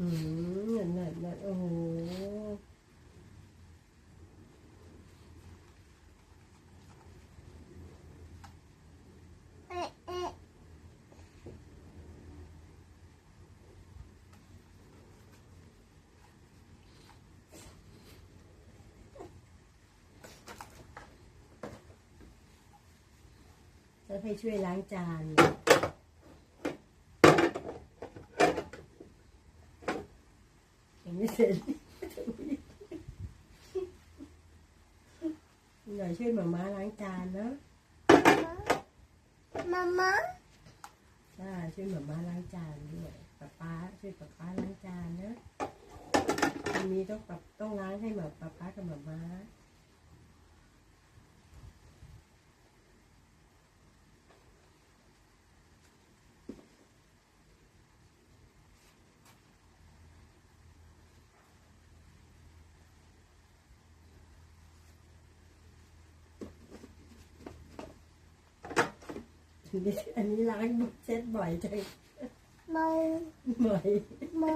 อืมนั่นนั่นโอ้โหแล้วให้ช่วยล้างจาน ยังไม่เสร็จหน่อยช่วยหมาม้าล้างจานเนาะมามาจ้าช่วยหมาม้าล้างจานด้วยป๊าป๊าช่วยป๊าป๊าล้างจานนะวันนี้ต้องปรับต้องล้างให้หมาป๊าป๊ากับหมาม้า อันนี้ล้างเช็ดบ่อยจังเมาบ่อยเมา